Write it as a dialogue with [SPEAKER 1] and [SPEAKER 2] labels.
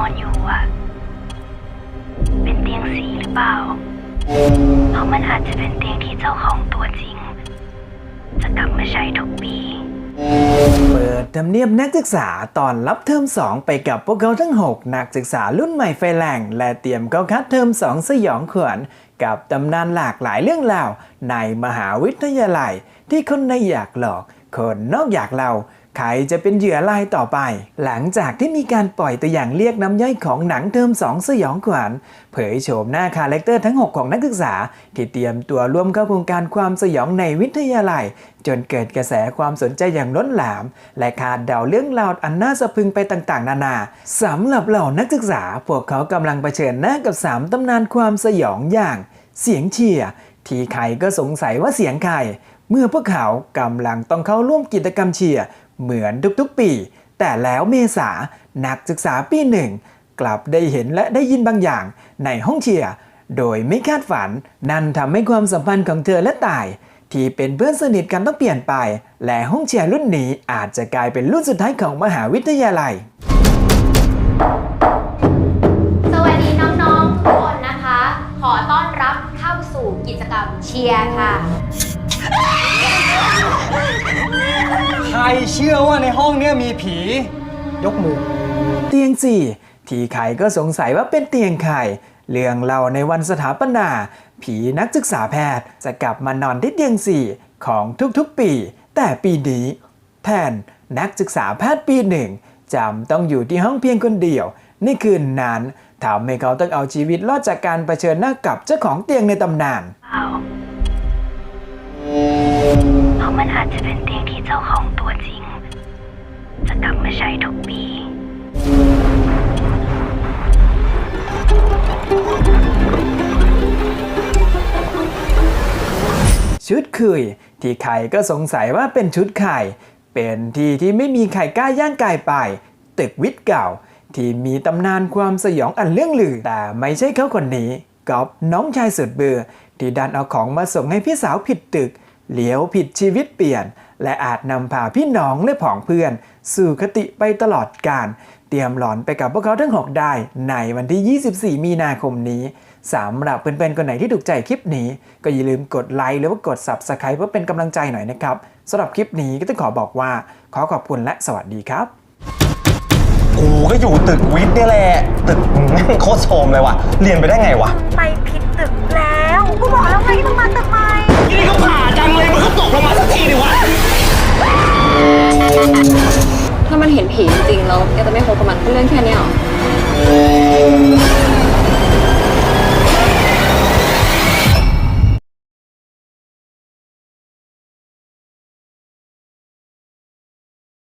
[SPEAKER 1] อนอยู่อะเป็นเตียงสีหรือเปล่า เพราะมันอาจจะเป็นเตียงที่เจ้าของตัวจริง จะกลับมาใช้ทุกปี
[SPEAKER 2] เปิดทำเนียบนักศึกษาตอนรับเทอม 2 ไปกับพวกเขาทั้ง 6 นักศึกษารุ่นใหม่ไฟแรงและเตรียมเข้าคัดเทอม 2 สยองขวัญกับตำนานหลากหลายเรื่องราวในมหาวิทยาลัย ที่คนในอยากหลอก คนนอกอยากเรา ใครจะเป็นเหยื่อรายต่อไป หลังจากที่มีการปล่อยตัวอย่างเรียกน้ำย่อยของหนังเทอม2 สยองขวัญเผยโฉมหน้าคาแรคเตอร์ทั้ง 6 ของนักศึกษา ที่เตรียมตัวร่วมเข้าโครงการความสยองในวิทยาลัย จนเกิดกระแสความสนใจอย่างล้นหลาม และคาดเดาเรื่องราวอันน่าสะพึงไปต่างๆ นานาสำหรับเหล่านักศึกษา พวกเขากำลังเผชิญหน้ากับ 3ตำนานความสยองอย่าง เสียงเชียร์ที่ใครก็สงสัยว่าเสียงใคร เมื่อพวกเขากำลังต้องเข้าร่วมกิจกรรมเชียร์เหมือนทุกๆปี แต่แล้วเมษานักศึกษาปีหนึ่งกลับได้เห็นและได้ยินบางอย่างในห้องเชียร์โดยไม่คาดฝัน นั่นทำให้ความสัมพันธ์ของเธอและตาย ที่เป็นเพื่อนสนิทกันต้องเปลี่ยนไป และห้องเชียร์รุ่นนี้อาจจะกลายเป็นรุ่นสุดท้ายของมหาวิทยาลัย
[SPEAKER 3] สวัสดีน้องๆทุกคนนะคะ ขอต้อนรับเข้าสู่กิจกรรมเชียร์ค่ะ
[SPEAKER 4] เชื่อว่าในห้องเนี้ยมีผี ยกมือ
[SPEAKER 2] เตียงสี่ที่ใครก็สงสัยว่าเป็นเตียงใครเรื่องเล่าในวันสถาปนา ผีนักศึกษาแพทย์จะกลับมานอนที่เตียงสี่ของทุกๆปี แต่ปีนี้แทนนักศึกษาแพทย์ปีหนึ่งจำต้องอยู่ที่ห้องเพียงคนเดียวในคืนนั้นทำให้เขาต้องเอาชีวิตรอดจากการเผชิญหน้ากับเจ้าของเตียงในตำนาน
[SPEAKER 1] เปล่าเพราะมันอาจจะเป็นเตียงที่เจ้าของตัวจริง มาใช้ทุกปี
[SPEAKER 2] ชุดคุย ที่ใครก็สงสัยว่าเป็นชุดไข่ เป็นที่ที่ไม่มีใครกล้าย่างกายไป ตึกวิทย์เก่า ที่มีตำนานความสยองอันเรื่องลือ แต่ไม่ใช่เขาคนนี้กอบน้องชายสุดเบื่อที่ดันเอาของมาส่งให้พี่สาวผิดตึก เหลียวผิดชีวิตเปลี่ยน และอาจนำพาพี่น้องและผองเพื่อน สู่คติไปตลอดกาลเตรียมหลอนไปกับพวกเขาทั้งหกได้ในวันที่ 24 มีนาคมนี้สำหรับเพื่อนๆคนไหนที่ถูกใจคลิปนี้ ก็อย่าลืมกดไลค์หรือว่ากด Subscribe เพื่อเป็นกำลังใจหน่อยนะครับสำหรับคลิปนี้ก็ต้องขอบอกว่า ขอขอบคุณและสวัสดีครับ
[SPEAKER 4] กูก็อยู่ตึกวิทย์เนี่ยแหละ ตึกแม่งโคตรโชมเลยว่ะ เรียนไปได้ไงวะ
[SPEAKER 1] ไปผิดตึกแล้ว กูบอกแล้วไงมึงมาตึกใหม่
[SPEAKER 4] นี่ก็ผ่าจังเลยมันก็ตกลงมาสักทีดิวะ
[SPEAKER 5] ถ้ามันเห็นผีจริงๆแล้วแกจะไม่คบกับมันก็เรื่องแค่นี้หรอ